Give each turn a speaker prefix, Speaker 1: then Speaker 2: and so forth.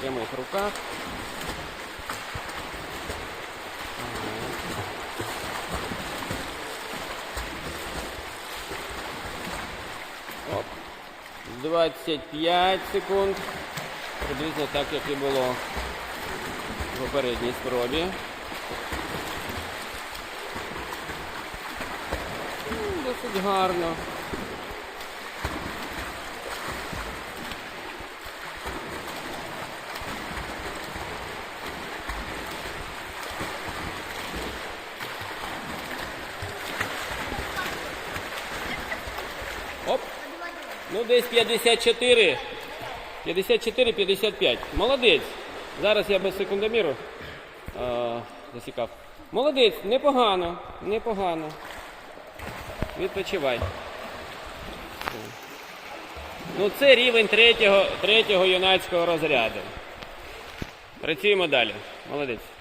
Speaker 1: прямих руках. Оп. 25 секунд. Приблизно так, як і було в попередній спробі. Досить гарно. Оп. Ну, десь 54. 54-55. Молодець. Зараз я без секундоміру е, засікав. Молодець, непогано, непогано. Відпочивай. Ну, це рівень третього, третього юнацького розряду. Працюємо далі. Молодець.